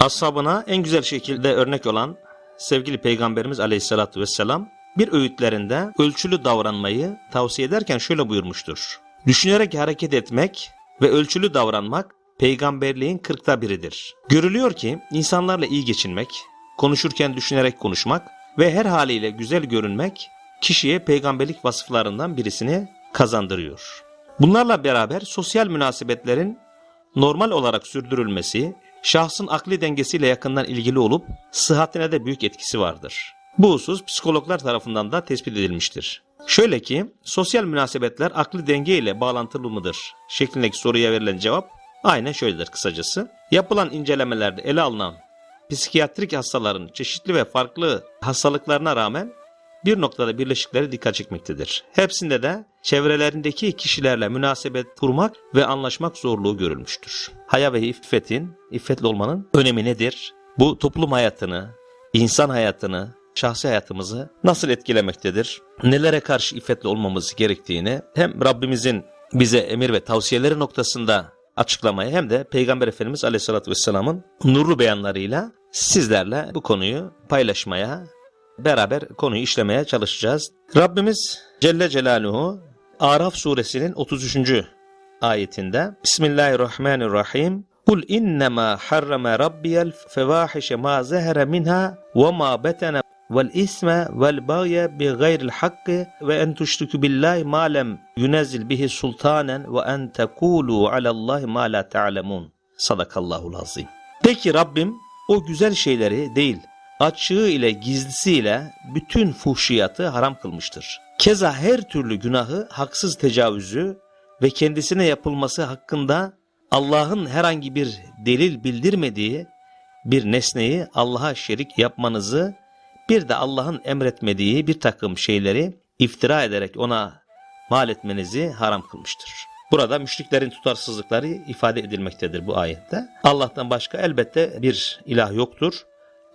Ashabına en güzel şekilde örnek olan sevgili Peygamberimiz Aleyhisselatü Vesselam bir öğütlerinde ölçülü davranmayı tavsiye ederken şöyle buyurmuştur. Düşünerek hareket etmek ve ölçülü davranmak peygamberliğin kırkta biridir. Görülüyor ki insanlarla iyi geçinmek, konuşurken düşünerek konuşmak ve her haliyle güzel görünmek kişiye peygamberlik vasıflarından birisini kazandırıyor. Bunlarla beraber sosyal münasebetlerin normal olarak sürdürülmesi, şahsın akli dengesiyle yakından ilgili olup sıhhatine de büyük etkisi vardır. Bu husus psikologlar tarafından da tespit edilmiştir. Şöyle ki, sosyal münasebetler akli denge ile bağlantılı mıdır? şeklindeki soruya verilen cevap aynen şöyledir kısacası. Yapılan incelemelerde ele alınan psikiyatrik hastaların çeşitli ve farklı hastalıklarına rağmen bir noktada birleşikleri dikkat çekmektedir. Hepsinde de çevrelerindeki kişilerle münasebet kurmak ve anlaşmak zorluğu görülmüştür. Haya ve iffetin, iffetli olmanın önemi nedir? Bu toplum hayatını, insan hayatını, şahsi hayatımızı nasıl etkilemektedir? Nelere karşı iffetli olmamız gerektiğini hem Rabbimizin bize emir ve tavsiyeleri noktasında açıklamayı hem de Peygamber Efendimiz Aleyhisselatü Vesselam'ın nurlu beyanlarıyla sizlerle bu konuyu paylaşmaya, beraber konuyu işlemeye çalışacağız. Rabbimiz Celle Celaluhu Araf suresinin 33. ayetinde Bismillahirrahmanirrahim Kul innema harrama rabbiyel fevahişe ma zehre minha ve ma betene vel isme vel bagye bi gayril hakkı ve en tuşriku billahi ma lem yunezzil bihi sultanen ve en tekulu alallahi ma la ta'lemun. Sadakallahul azim. Peki Rabbim o güzel şeyleri değil, açığı ile gizlisiyle bütün fuhşiyatı haram kılmıştır. Keza her türlü günahı, haksız tecavüzü ve kendisine yapılması hakkında Allah'ın herhangi bir delil bildirmediği bir nesneyi Allah'a şerik yapmanızı, bir de Allah'ın emretmediği bir takım şeyleri iftira ederek ona mal etmenizi haram kılmıştır. Burada müşriklerin tutarsızlıkları ifade edilmektedir bu ayette. Allah'tan başka elbette bir ilah yoktur.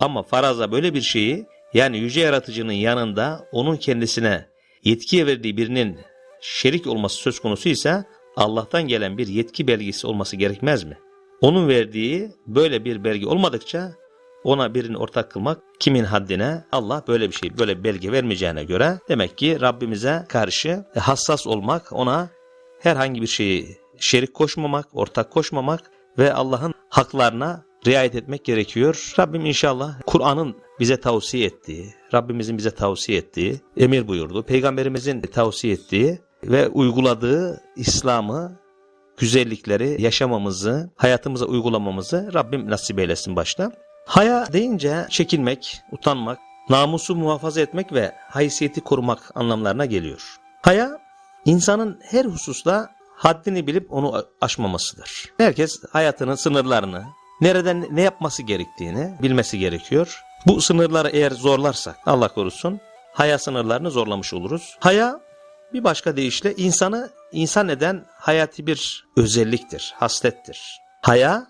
Ama faraza böyle bir şeyi yani yüce yaratıcının yanında onun kendisine yetkiye verdiği birinin şerik olması söz konusu ise Allah'tan gelen bir yetki belgesi olması gerekmez mi? Onun verdiği böyle bir belge olmadıkça ona birini ortak kılmak kimin haddine Allah böyle bir şey böyle bir belge vermeyeceğine göre demek ki Rabbimize karşı hassas olmak ona herhangi bir şeyi şerik koşmamak, ortak koşmamak ve Allah'ın haklarına riayet etmek gerekiyor. Rabbim inşallah Kur'an'ın bize tavsiye ettiği, Rabbimizin bize tavsiye ettiği, emir buyurdu, Peygamberimizin tavsiye ettiği ve uyguladığı İslam'ı, güzellikleri yaşamamızı, hayatımıza uygulamamızı Rabbim nasip eylesin başta. Haya deyince çekinmek, utanmak, namusu muhafaza etmek ve haysiyeti korumak anlamlarına geliyor. Haya, insanın her hususta haddini bilip onu aşmamasıdır. Herkes hayatının sınırlarını, nereden ne yapması gerektiğini bilmesi gerekiyor. Bu sınırları eğer zorlarsak Allah korusun haya sınırlarını zorlamış oluruz. Haya bir başka deyişle insanı insan eden hayati bir özelliktir, haslettir. Haya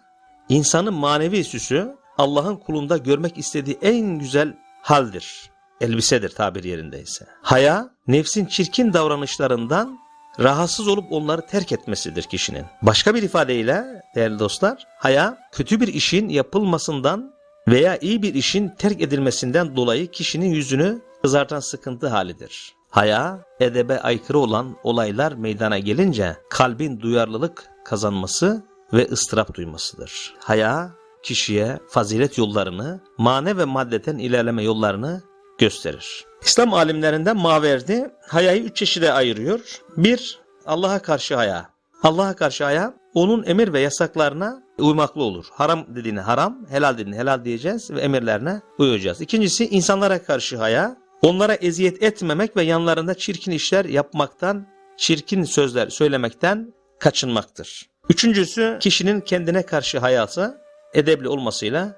insanın manevi süsü Allah'ın kulunda görmek istediği en güzel haldir. Elbisedir tabir yerindeyse. Haya nefsin çirkin davranışlarından rahatsız olup onları terk etmesidir kişinin. Başka bir ifadeyle değerli dostlar, haya kötü bir işin yapılmasından veya iyi bir işin terk edilmesinden dolayı kişinin yüzünü kızartan sıkıntı halidir. Haya, edebe aykırı olan olaylar meydana gelince kalbin duyarlılık kazanması ve ıstırap duymasıdır. Haya, kişiye fazilet yollarını, mane ve maddeten ilerleme yollarını gösterir. İslam alimlerinden Maverdi hayayı üç çeşide ayırıyor. Bir, Allah'a karşı haya. Allah'a karşı haya, onun emir ve yasaklarına uymaklı olur. Haram dediğini haram, helal dediğini helal diyeceğiz ve emirlerine uyacağız. İkincisi, insanlara karşı haya, onlara eziyet etmemek ve yanlarında çirkin işler yapmaktan, çirkin sözler söylemekten kaçınmaktır. Üçüncüsü, kişinin kendine karşı hayası, edebli olmasıyla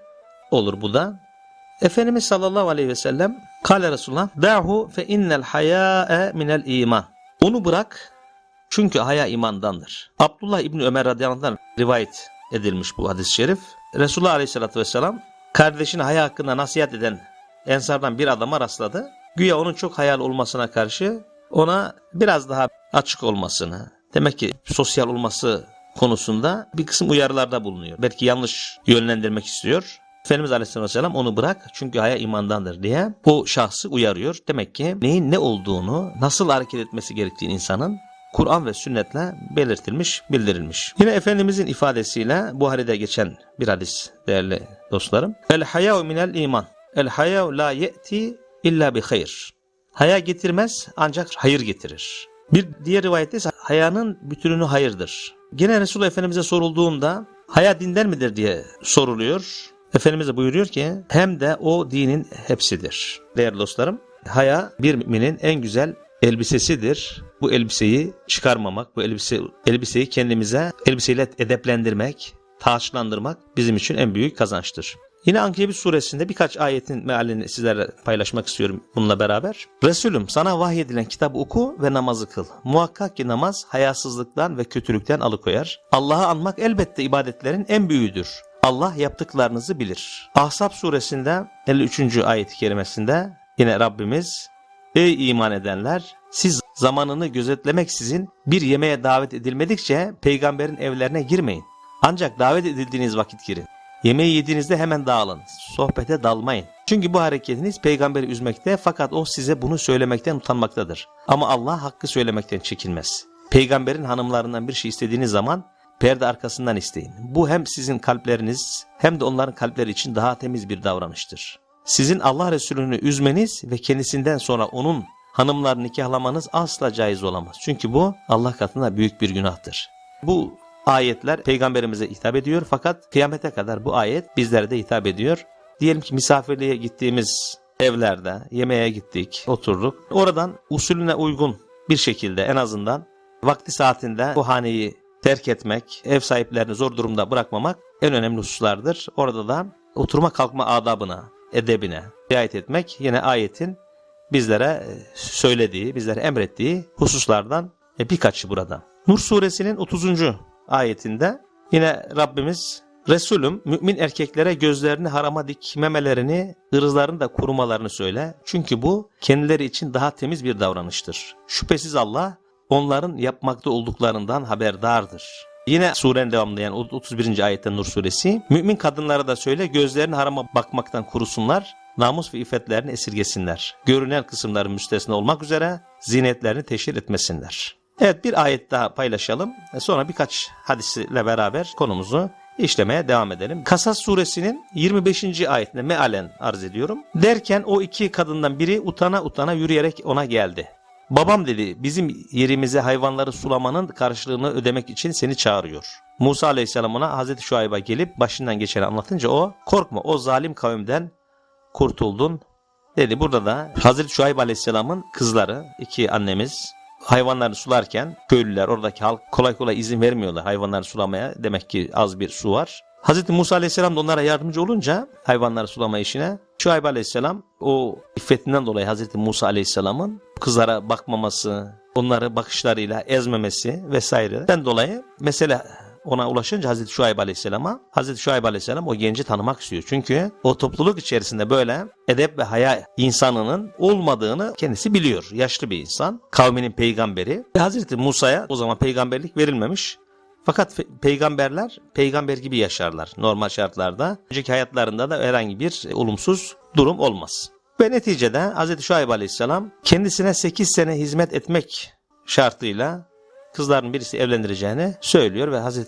olur bu da. Efendimiz sallallahu aleyhi ve sellem Kale Resulullah Da'hu fe innel hayâe minel iman. Onu bırak çünkü haya imandandır. Abdullah İbni Ömer radıyallahu rivayet edilmiş bu hadis-i şerif. Resulullah aleyhissalatü vesselam kardeşine haya hakkında nasihat eden ensardan bir adama rastladı. Güya onun çok hayal olmasına karşı ona biraz daha açık olmasını, demek ki sosyal olması konusunda bir kısım uyarılarda bulunuyor. Belki yanlış yönlendirmek istiyor. Efendimiz Aleyhisselatü Vesselam onu bırak çünkü haya imandandır diye o şahsı uyarıyor. Demek ki neyin ne olduğunu, nasıl hareket etmesi gerektiğini insanın Kur'an ve sünnetle belirtilmiş, bildirilmiş. Yine Efendimizin ifadesiyle Buhari'de geçen bir hadis değerli dostlarım. El hayâ minel iman. El hayâ la ye'ti illa bi hayr. Haya getirmez ancak hayır getirir. Bir diğer rivayette ise hayanın bütününü hayırdır. Gene Resulullah Efendimiz'e sorulduğunda haya dinden midir diye soruluyor. Efendimiz de buyuruyor ki hem de o dinin hepsidir. Değerli dostlarım haya bir müminin en güzel elbisesidir. Bu elbiseyi çıkarmamak, bu elbise elbiseyi kendimize elbiseyle edeplendirmek, taçlandırmak bizim için en büyük kazançtır. Yine Ankebut suresinde birkaç ayetin mealini sizlerle paylaşmak istiyorum bununla beraber. Resulüm sana vahyedilen kitabı oku ve namazı kıl. Muhakkak ki namaz hayasızlıktan ve kötülükten alıkoyar. Allah'ı anmak elbette ibadetlerin en büyüğüdür. Allah yaptıklarınızı bilir. Ahzab suresinde 53. ayet-i kerimesinde yine Rabbimiz Ey iman edenler! Siz zamanını gözetlemeksizin bir yemeğe davet edilmedikçe peygamberin evlerine girmeyin. Ancak davet edildiğiniz vakit girin. Yemeği yediğinizde hemen dağılın. Sohbete dalmayın. Çünkü bu hareketiniz peygamberi üzmekte fakat o size bunu söylemekten utanmaktadır. Ama Allah hakkı söylemekten çekinmez. Peygamberin hanımlarından bir şey istediğiniz zaman perde arkasından isteyin. Bu hem sizin kalpleriniz hem de onların kalpleri için daha temiz bir davranıştır. Sizin Allah Resulü'nü üzmeniz ve kendisinden sonra onun hanımlarını nikahlamanız asla caiz olamaz. Çünkü bu Allah katında büyük bir günahtır. Bu ayetler peygamberimize hitap ediyor fakat kıyamete kadar bu ayet bizlere de hitap ediyor. Diyelim ki misafirliğe gittiğimiz evlerde yemeğe gittik, oturduk. Oradan usulüne uygun bir şekilde en azından vakti saatinde bu haneyi terk etmek, ev sahiplerini zor durumda bırakmamak en önemli hususlardır. Orada da oturma kalkma adabına, edebine riayet etmek yine ayetin bizlere söylediği, bizlere emrettiği hususlardan birkaçı burada. Nur suresinin 30. ayetinde yine Rabbimiz Resulüm mümin erkeklere gözlerini harama dikmemelerini, ırzlarını da korumalarını söyle. Çünkü bu kendileri için daha temiz bir davranıştır. Şüphesiz Allah onların yapmakta olduklarından haberdardır. Yine surenin devamlayan 31. ayette Nur suresi. Mümin kadınlara da söyle gözlerini harama bakmaktan kurusunlar. Namus ve iffetlerini esirgesinler. Görünen kısımların müstesna olmak üzere zinetlerini teşhir etmesinler. Evet bir ayet daha paylaşalım. Sonra birkaç hadisle beraber konumuzu işlemeye devam edelim. Kasas suresinin 25. ayetinde mealen arz ediyorum. Derken o iki kadından biri utana utana yürüyerek ona geldi. Babam dedi bizim yerimize hayvanları sulamanın karşılığını ödemek için seni çağırıyor. Musa aleyhisselam ona Hazreti Şuayb'a gelip başından geçeni anlatınca o korkma o zalim kavimden kurtuldun dedi. Burada da Hazreti Şuayb aleyhisselamın kızları iki annemiz hayvanları sularken köylüler oradaki halk kolay kolay izin vermiyorlar hayvanları sulamaya. Demek ki az bir su var. Hazreti Musa aleyhisselam da onlara yardımcı olunca hayvanları sulama işine Şuayb aleyhisselam o iffetinden dolayı Hazreti Musa aleyhisselamın kızlara bakmaması, onları bakışlarıyla ezmemesi vesaireden dolayı mesela ona ulaşınca Hazreti Şuayb Aleyhisselam'a Hazreti Şuayb Aleyhisselam o genci tanımak istiyor. Çünkü o topluluk içerisinde böyle edep ve haya insanının olmadığını kendisi biliyor. Yaşlı bir insan. Kavminin peygamberi. Ve Hazreti Musa'ya o zaman peygamberlik verilmemiş. Fakat peygamberler peygamber gibi yaşarlar normal şartlarda. Önceki hayatlarında da herhangi bir olumsuz durum olmaz. Ve neticede Hz. Şuayb Aleyhisselam kendisine 8 sene hizmet etmek şartıyla kızların birisi evlendireceğini söylüyor ve Hz.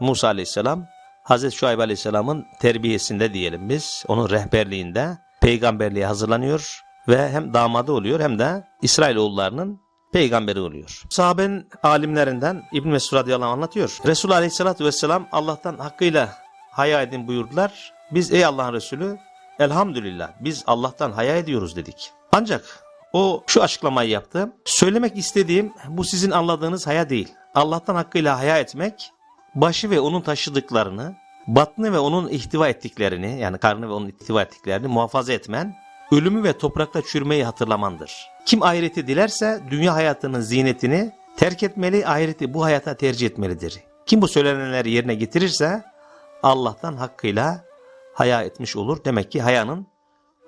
Musa Aleyhisselam Hz. Şuayb Aleyhisselam'ın terbiyesinde diyelim biz, onun rehberliğinde peygamberliğe hazırlanıyor ve hem damadı oluyor hem de İsrailoğullarının peygamberi oluyor. Sahabenin alimlerinden İbn Mesud radıyallahu anh anlatıyor. Resul aleyhissalatü vesselam Allah'tan hakkıyla haya edin buyurdular. Biz ey Allah'ın Resulü elhamdülillah biz Allah'tan haya ediyoruz dedik. Ancak o şu açıklamayı yaptı. Söylemek istediğim bu sizin anladığınız haya değil. Allah'tan hakkıyla haya etmek başı ve onun taşıdıklarını, batını ve onun ihtiva ettiklerini yani karnı ve onun ihtiva ettiklerini muhafaza etmen, ölümü ve toprakta çürümeyi hatırlamandır. Kim ahireti dilerse dünya hayatının zinetini terk etmeli, ahireti bu hayata tercih etmelidir. Kim bu söylenenleri yerine getirirse Allah'tan hakkıyla haya etmiş olur. Demek ki hayanın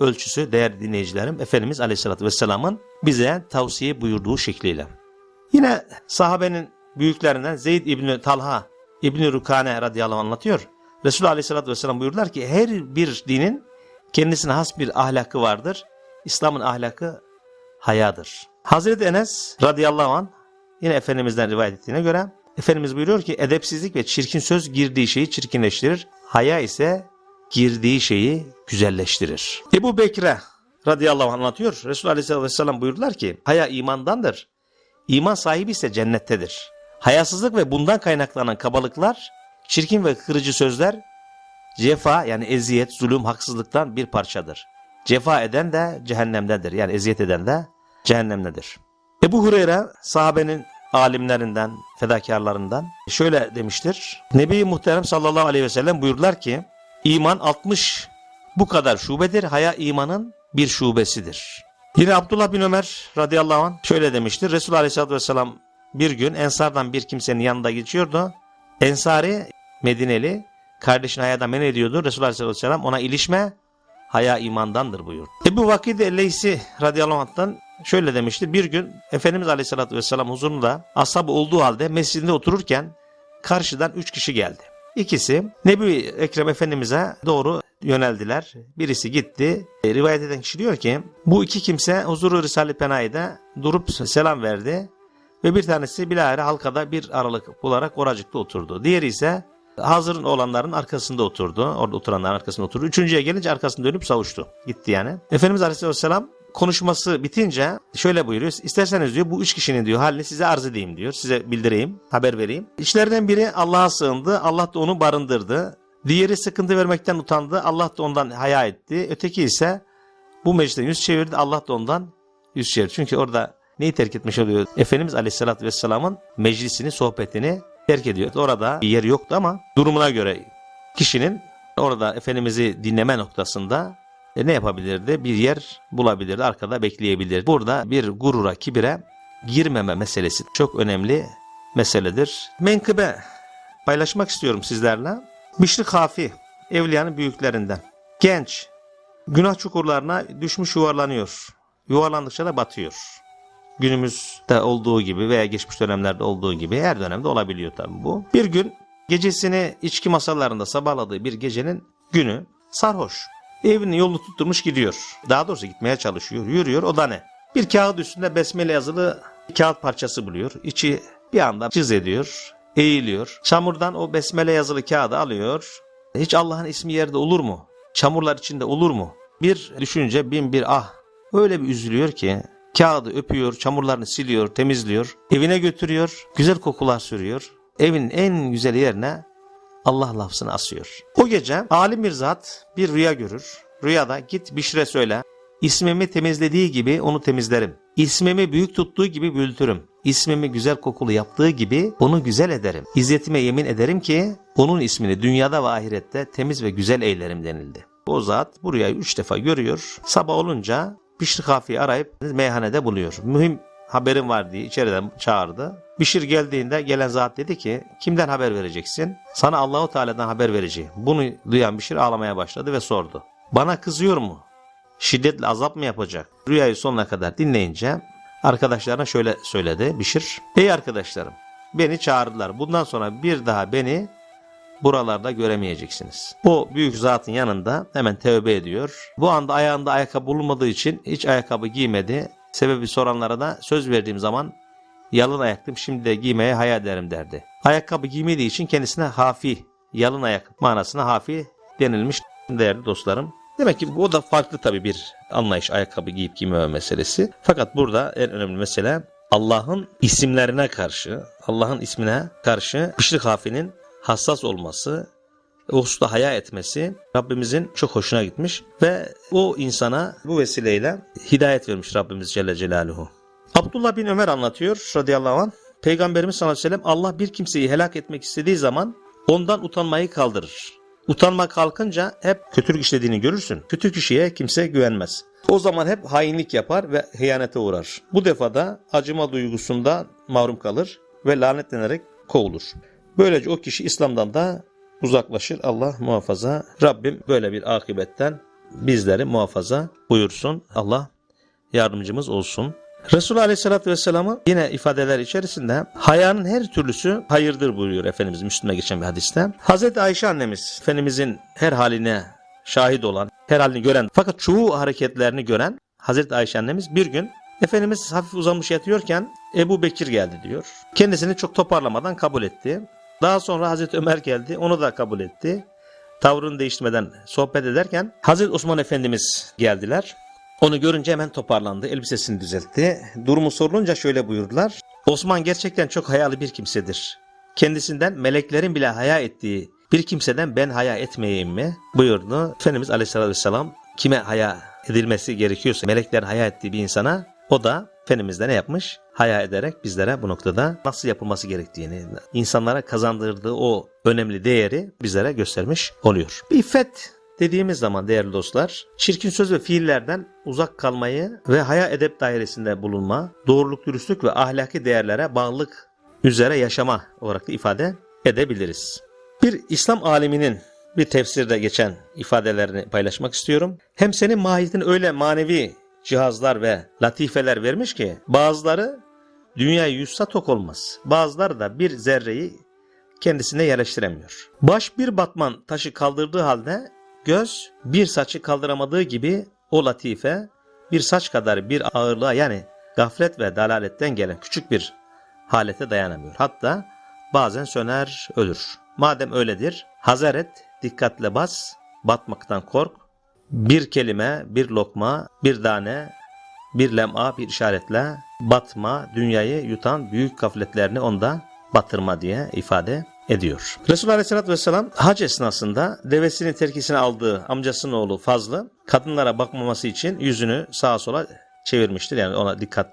ölçüsü değerli dinleyicilerim Efendimiz Aleyhisselatü Vesselam'ın bize tavsiye buyurduğu şekliyle. Yine sahabenin büyüklerinden Zeyd İbni Talha İbni Rukane radıyallahu anh anlatıyor. Resulullah Aleyhisselatü Vesselam buyurdular ki her bir dinin kendisine has bir ahlakı vardır. İslam'ın ahlakı hayadır. Hazreti Enes radıyallahu an yine Efendimiz'den rivayet ettiğine göre Efendimiz buyuruyor ki edepsizlik ve çirkin söz girdiği şeyi çirkinleştirir. Haya ise girdiği şeyi güzelleştirir. Ebu Bekre radıyallahu anh anlatıyor. Resulullah aleyhisselatü vesselam buyurdular ki haya imandandır. İman sahibi ise cennettedir. Hayasızlık ve bundan kaynaklanan kabalıklar, çirkin ve kırıcı sözler cefa yani eziyet, zulüm, haksızlıktan bir parçadır. Cefa eden de cehennemdedir. Yani eziyet eden de cehennemdedir. Ebu Hureyre sahabenin alimlerinden, fedakarlarından şöyle demiştir. Nebi Muhterem sallallahu aleyhi ve sellem buyurdular ki iman 60 bu kadar şubedir. Haya imanın bir şubesidir. Yine Abdullah bin Ömer radıyallahu anh şöyle demiştir. Resulullah aleyhissalatü vesselam bir gün Ensardan bir kimsenin yanında geçiyordu. Ensari Medineli kardeşini hayadan men ediyordu. Resulullah aleyhissalatü vesselam ona ilişme haya imandandır buyurdu. Ebu Vakid Elleysi radıyallahu anh'tan şöyle demişti. Bir gün Efendimiz aleyhissalatü vesselam huzurunda ashab olduğu halde mescidinde otururken karşıdan üç kişi geldi. İkisi Nebi Ekrem Efendimiz'e doğru yöneldiler. Birisi gitti. E, rivayet eden kişi diyor ki bu iki kimse huzuru Risale-i Penay'da durup selam verdi. Ve bir tanesi bilahare halkada bir aralık bularak oracıkta oturdu. Diğeri ise hazırın olanların arkasında oturdu. Orada oturanların arkasında oturdu. Üçüncüye gelince arkasını dönüp savuştu. Gitti yani. Efendimiz Aleyhisselam konuşması bitince şöyle buyuruyor. İsterseniz diyor bu üç kişinin diyor halini size arz edeyim diyor. Size bildireyim, haber vereyim. İçlerinden biri Allah'a sığındı. Allah da onu barındırdı. Diğeri sıkıntı vermekten utandı. Allah da ondan haya etti. Öteki ise bu meclisten yüz çevirdi. Allah da ondan yüz çevirdi. Çünkü orada neyi terk etmiş oluyor? Efendimiz Aleyhisselatü Vesselam'ın meclisini, sohbetini terk ediyor. Orada yer yoktu ama durumuna göre kişinin orada Efendimiz'i dinleme noktasında e, ne yapabilirdi? Bir yer bulabilirdi, arkada bekleyebilirdi. Burada bir gurura, kibire girmeme meselesi çok önemli meseledir. Menkıbe paylaşmak istiyorum sizlerle. Bişri Kafi, Evliyanın büyüklerinden. Genç, günah çukurlarına düşmüş yuvarlanıyor. Yuvarlandıkça da batıyor. Günümüzde olduğu gibi veya geçmiş dönemlerde olduğu gibi her dönemde olabiliyor tabii bu. Bir gün gecesini içki masalarında sabahladığı bir gecenin günü sarhoş. Evinin yolunu tutturmuş gidiyor. Daha doğrusu gitmeye çalışıyor. Yürüyor o da ne? Bir kağıt üstünde besmele yazılı kağıt parçası buluyor. İçi bir anda cız ediyor. Eğiliyor. Çamurdan o besmele yazılı kağıdı alıyor. Hiç Allah'ın ismi yerde olur mu? Çamurlar içinde olur mu? Bir düşünce bin bir ah. Öyle bir üzülüyor ki kağıdı öpüyor, çamurlarını siliyor, temizliyor. Evine götürüyor. Güzel kokular sürüyor. Evin en güzel yerine Allah lafzını asıyor. O gece alim bir zat bir rüya görür. Rüyada git Bişre söyle. İsmimi temizlediği gibi onu temizlerim. İsmimi büyük tuttuğu gibi büyütürüm. İsmimi güzel kokulu yaptığı gibi onu güzel ederim. İzzetime yemin ederim ki onun ismini dünyada ve ahirette temiz ve güzel eylerim denildi. O zat bu rüyayı üç defa görüyor. Sabah olunca Bişri Kafi'yi arayıp meyhanede buluyor. Mühim haberim var diye içeriden çağırdı. Bişir geldiğinde gelen zat dedi ki kimden haber vereceksin? Sana Allahu Teala'dan haber vereceğim. Bunu duyan Bişir ağlamaya başladı ve sordu. Bana kızıyor mu? Şiddetle azap mı yapacak? Rüyayı sonuna kadar dinleyince arkadaşlarına şöyle söyledi Bişir. Ey arkadaşlarım beni çağırdılar. Bundan sonra bir daha beni buralarda göremeyeceksiniz. O büyük zatın yanında hemen tövbe ediyor. Bu anda ayağında ayakkabı bulunmadığı için hiç ayakkabı giymedi. Sebebi soranlara da söz verdiğim zaman yalın ayaklım şimdi de giymeye hayal ederim derdi. Ayakkabı giymediği için kendisine hafi, yalın ayak manasına hafi denilmiş değerli dostlarım. Demek ki o da farklı tabii bir anlayış ayakkabı giyip giymeme meselesi. Fakat burada en önemli mesele Allah'ın isimlerine karşı, Allah'ın ismine karşı Bişri Kafi'nin hassas olması, o hususta haya etmesi Rabbimizin çok hoşuna gitmiş ve o insana bu vesileyle hidayet vermiş Rabbimiz Celle Celaluhu. Abdullah bin Ömer anlatıyor radıyallahu anh. Peygamberimiz sallallahu aleyhi ve sellem Allah bir kimseyi helak etmek istediği zaman ondan utanmayı kaldırır. Utanma kalkınca hep kötülük işlediğini görürsün. Kötü kişiye kimse güvenmez. O zaman hep hainlik yapar ve hıyanete uğrar. Bu defada acıma duygusunda mahrum kalır ve lanetlenerek kovulur. Böylece o kişi İslam'dan da uzaklaşır. Allah muhafaza. Rabbim böyle bir akibetten bizleri muhafaza buyursun. Allah yardımcımız olsun. Resulullah Aleyhisselatü Vesselam'ın yine ifadeler içerisinde hayanın her türlüsü hayırdır buyuruyor Efendimiz Müslüm'e geçen bir hadiste. Hazreti Ayşe annemiz Efendimizin her haline şahit olan, her halini gören fakat çoğu hareketlerini gören Hazreti Ayşe annemiz bir gün Efendimiz hafif uzamış yatıyorken Ebu Bekir geldi diyor. Kendisini çok toparlamadan kabul etti. Daha sonra Hazreti Ömer geldi onu da kabul etti. Tavrını değiştirmeden sohbet ederken Hazreti Osman Efendimiz geldiler. Onu görünce hemen toparlandı, elbisesini düzeltti. Durumu sorulunca şöyle buyurdular. Osman gerçekten çok hayalı bir kimsedir. Kendisinden meleklerin bile haya ettiği bir kimseden ben haya etmeyeyim mi? buyurdu. Efendimiz Aleyhisselatü Vesselam kime haya edilmesi gerekiyorsa meleklerin haya ettiği bir insana o da Efendimiz'de ne yapmış? Haya ederek bizlere bu noktada nasıl yapılması gerektiğini, insanlara kazandırdığı o önemli değeri bizlere göstermiş oluyor. İffet dediğimiz zaman değerli dostlar, çirkin söz ve fiillerden uzak kalmayı ve haya edep dairesinde bulunma, doğruluk, dürüstlük ve ahlaki değerlere bağlılık üzere yaşama olarak da ifade edebiliriz. Bir İslam aliminin bir tefsirde geçen ifadelerini paylaşmak istiyorum. Hem senin mahiyetin öyle manevi cihazlar ve latifeler vermiş ki bazıları dünyayı yüzsa tok olmaz. Bazıları da bir zerreyi kendisine yerleştiremiyor. Baş bir batman taşı kaldırdığı halde göz bir saçı kaldıramadığı gibi o latife bir saç kadar bir ağırlığa yani gaflet ve dalaletten gelen küçük bir halete dayanamıyor. Hatta bazen söner ölür. Madem öyledir hazır et dikkatle bas batmaktan kork bir kelime, bir lokma, bir tane, bir lem'a, bir işaretle batma, dünyayı yutan büyük gafletlerini onda batırma diye ifade ediyor. Resulullah Aleyhisselatü Vesselam hac esnasında devesinin terkisini aldığı amcasının oğlu Fazlı kadınlara bakmaması için yüzünü sağa sola çevirmiştir. Yani ona dikkat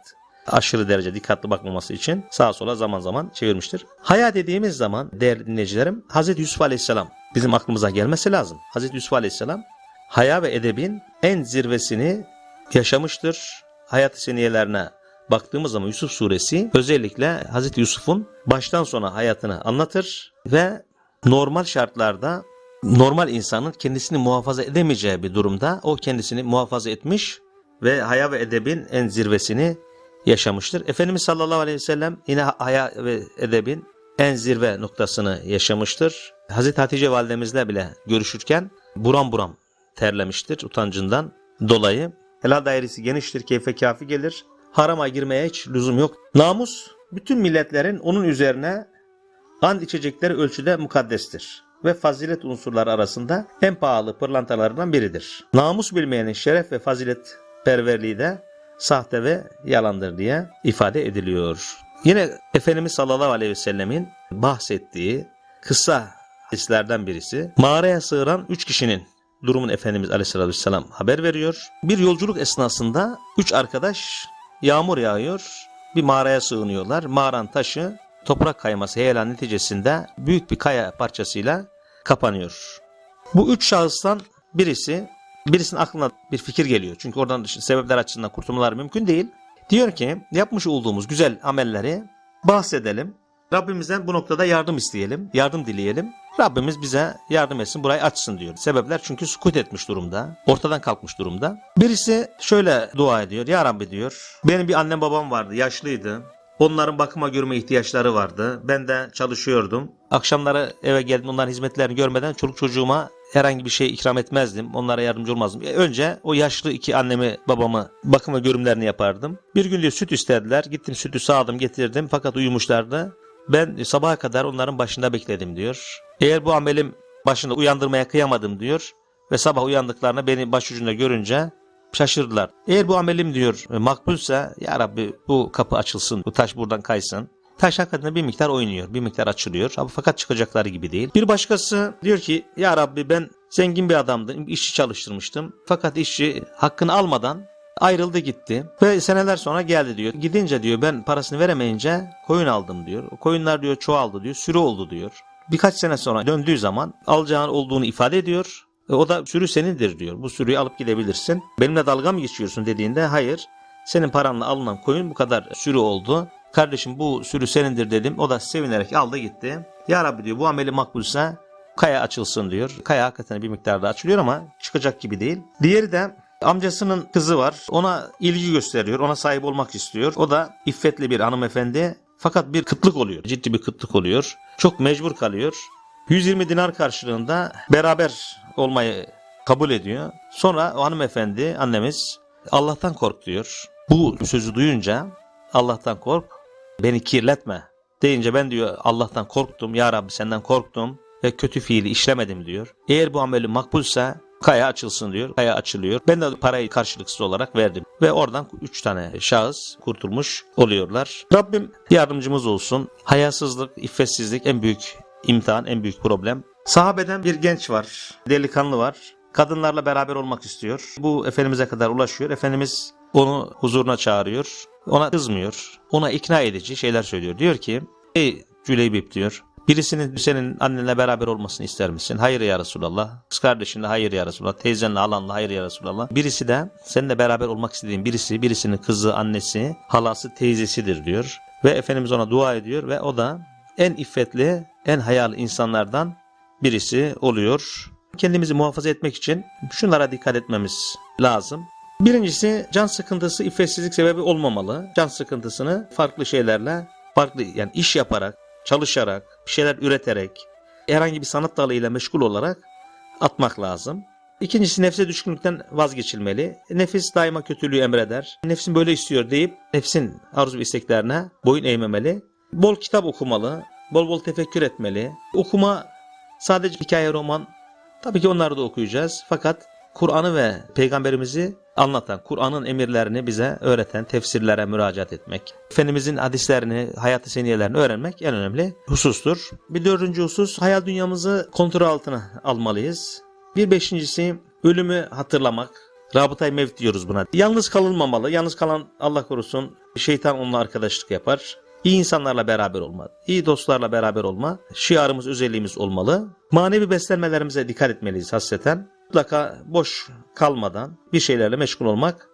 aşırı derece dikkatli bakmaması için sağa sola zaman zaman çevirmiştir. Haya dediğimiz zaman değerli dinleyicilerim Hz. Yusuf Aleyhisselam bizim aklımıza gelmesi lazım. Hz. Yusuf Aleyhisselam haya ve edebin en zirvesini yaşamıştır. Hayat seniyelerine baktığımız zaman Yusuf suresi özellikle Hz. Yusuf'un baştan sona hayatını anlatır ve normal şartlarda normal insanın kendisini muhafaza edemeyeceği bir durumda o kendisini muhafaza etmiş ve haya ve edebin en zirvesini yaşamıştır. Efendimiz sallallahu aleyhi ve sellem yine haya ve edebin en zirve noktasını yaşamıştır. Hazreti Hatice validemizle bile görüşürken buram buram terlemiştir utancından dolayı. Helal dairesi geniştir, keyfe kafi gelir. Harama girmeye hiç lüzum yok. Namus bütün milletlerin onun üzerine and içecekleri ölçüde mukaddestir ve fazilet unsurları arasında en pahalı pırlantalarından biridir. Namus bilmeyenin şeref ve fazilet perverliği de sahte ve yalandır diye ifade ediliyor. Yine Efendimiz sallallahu aleyhi ve sellemin bahsettiği kısa hadislerden birisi mağaraya sığınan üç kişinin durumun Efendimiz aleyhissalatü vesselam haber veriyor. Bir yolculuk esnasında üç arkadaş yağmur yağıyor bir mağaraya sığınıyorlar. Mağaranın taşı toprak kayması heyelan neticesinde büyük bir kaya parçasıyla kapanıyor. Bu üç şahıstan birisi birisinin aklına bir fikir geliyor. Çünkü oradan sebepler açısından kurtulmaları mümkün değil. Diyor ki yapmış olduğumuz güzel amelleri bahsedelim. Rabbimizden bu noktada yardım isteyelim, yardım dileyelim. Rabbimiz bize yardım etsin, burayı açsın diyor. Sebepler çünkü sukut etmiş durumda, ortadan kalkmış durumda. Birisi şöyle dua ediyor, Ya Rabbi diyor, benim bir annem babam vardı, yaşlıydı. Onların bakıma görme ihtiyaçları vardı. Ben de çalışıyordum. Akşamları eve geldim onların hizmetlerini görmeden çoluk çocuğuma herhangi bir şey ikram etmezdim. Onlara yardımcı olmazdım. E, Önce o yaşlı iki annemi babamı bakım ve görümlerini yapardım. Bir gün diyor süt istediler. Gittim sütü sağdım getirdim fakat uyumuşlardı. Ben sabaha kadar onların başında bekledim diyor. Eğer bu amelim başında uyandırmaya kıyamadım diyor. Ve sabah uyandıklarında beni başucunda görünce şaşırdılar. Eğer bu amelim diyor e, makbulse ya Rabbi bu kapı açılsın, bu taş buradan kaysın. Taş hakikaten bir miktar oynuyor, bir miktar açılıyor ama fakat çıkacakları gibi değil. Bir başkası diyor ki ya Rabbi ben zengin bir adamdım, işçi çalıştırmıştım. Fakat işçi hakkını almadan ayrıldı gitti ve seneler sonra geldi diyor. Gidince diyor ben parasını veremeyince koyun aldım diyor. O koyunlar diyor çoğaldı diyor, sürü oldu diyor. Birkaç sene sonra döndüğü zaman alacağın olduğunu ifade ediyor. E, O da sürü senindir diyor. Bu sürüyü alıp gidebilirsin. Benimle dalga mı geçiyorsun dediğinde hayır. Senin paranla alınan koyun bu kadar sürü oldu. Kardeşim bu sürü senindir dedim. O da sevinerek aldı gitti. Ya Rabbi diyor bu ameli makbulse kaya açılsın diyor. Kaya hakikaten bir miktarda açılıyor ama çıkacak gibi değil. Diğeri de Amcasının kızı var. Ona ilgi gösteriyor. Ona sahip olmak istiyor. O da iffetli bir hanımefendi. Fakat bir kıtlık oluyor. Ciddi bir kıtlık oluyor. Çok mecbur kalıyor. 120 dinar karşılığında beraber olmayı kabul ediyor. Sonra o hanımefendi annemiz Allah'tan kork diyor. Bu sözü duyunca Allah'tan kork beni kirletme deyince ben diyor Allah'tan korktum ya Rabbi senden korktum ve kötü fiili işlemedim diyor. Eğer bu ameli makbulse kaya açılsın diyor. Kaya açılıyor. Ben de parayı karşılıksız olarak verdim. Ve oradan 3 tane şahıs kurtulmuş oluyorlar. Rabbim yardımcımız olsun. Hayasızlık, iffetsizlik en büyük imtihan, en büyük problem. Sahabeden bir genç var. Delikanlı var. Kadınlarla beraber olmak istiyor. Bu Efendimiz'e kadar ulaşıyor. Efendimiz onu huzuruna çağırıyor. Ona kızmıyor. Ona ikna edici şeyler söylüyor. Diyor ki ey Cüleybip diyor. Birisinin senin annenle beraber olmasını ister misin? Hayır ya Resulallah. Kız kardeşinle hayır ya Resulallah. Teyzenle alanla hayır ya Resulallah. Birisi de seninle beraber olmak istediğin birisi, birisinin kızı, annesi, halası, teyzesidir diyor. Ve Efendimiz ona dua ediyor ve o da en iffetli, en hayalı insanlardan birisi oluyor. Kendimizi muhafaza etmek için şunlara dikkat etmemiz lazım. Birincisi can sıkıntısı iffetsizlik sebebi olmamalı. Can sıkıntısını farklı şeylerle, farklı yani iş yaparak, çalışarak, bir şeyler üreterek, herhangi bir sanat dalıyla meşgul olarak atmak lazım. İkincisi nefse düşkünlükten vazgeçilmeli. Nefis daima kötülüğü emreder. Nefsin böyle istiyor deyip nefsin arzu ve isteklerine boyun eğmemeli. Bol kitap okumalı, bol bol tefekkür etmeli. Okuma sadece hikaye, roman tabii ki onları da okuyacağız. Fakat Kur'an'ı ve peygamberimizi anlatan, Kur'an'ın emirlerini bize öğreten tefsirlere müracaat etmek. Efendimizin hadislerini, hayatı seniyelerini öğrenmek en önemli husustur. Bir dördüncü husus hayal dünyamızı kontrol altına almalıyız. Bir beşincisi ölümü hatırlamak. Rabıtay mevt diyoruz buna. Yalnız kalınmamalı. Yalnız kalan Allah korusun şeytan onunla arkadaşlık yapar. İyi insanlarla beraber olma, iyi dostlarla beraber olma, şiarımız, özelliğimiz olmalı. Manevi beslenmelerimize dikkat etmeliyiz hasreten. Mutlaka boş kalmadan bir şeylerle meşgul olmak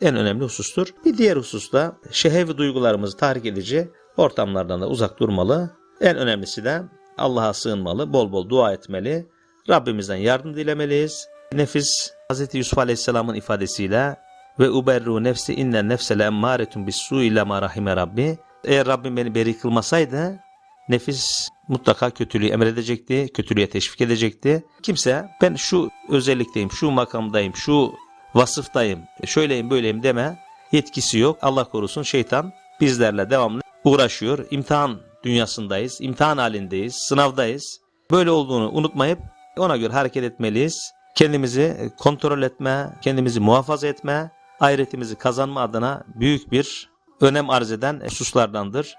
en önemli husustur. Bir diğer husus da şehevi duygularımızı tahrik edici ortamlardan da uzak durmalı. En önemlisi de Allah'a sığınmalı, bol bol dua etmeli, Rabbimizden yardım dilemeliyiz. Nefis Hz. Yusuf Aleyhisselam'ın ifadesiyle ve uberru nefsi innen nefsele emmâretun bis su'ile ma rahime rabbi. Eğer Rabbim beni beri kılmasaydı nefis mutlaka kötülüğü emredecekti, kötülüğe teşvik edecekti. Kimse ben şu özellikteyim, şu makamdayım, şu vasıftayım, şöyleyim böyleyim deme yetkisi yok. Allah korusun şeytan bizlerle devamlı uğraşıyor. İmtihan dünyasındayız, imtihan halindeyiz, sınavdayız. Böyle olduğunu unutmayıp ona göre hareket etmeliyiz. Kendimizi kontrol etme, kendimizi muhafaza etme, ahiretimizi kazanma adına büyük bir önem arz eden hususlardandır.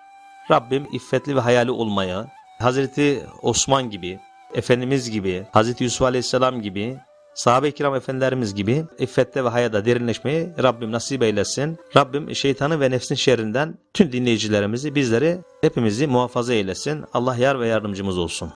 Rabbim iffetli ve hayali olmayı, Hazreti Osman gibi, Efendimiz gibi, Hazreti Yusuf Aleyhisselam gibi, sahabe-i kiram efendilerimiz gibi iffette ve hayada derinleşmeyi Rabbim nasip eylesin. Rabbim şeytanı ve nefsin şerrinden tüm dinleyicilerimizi, bizleri, hepimizi muhafaza eylesin. Allah yar ve yardımcımız olsun.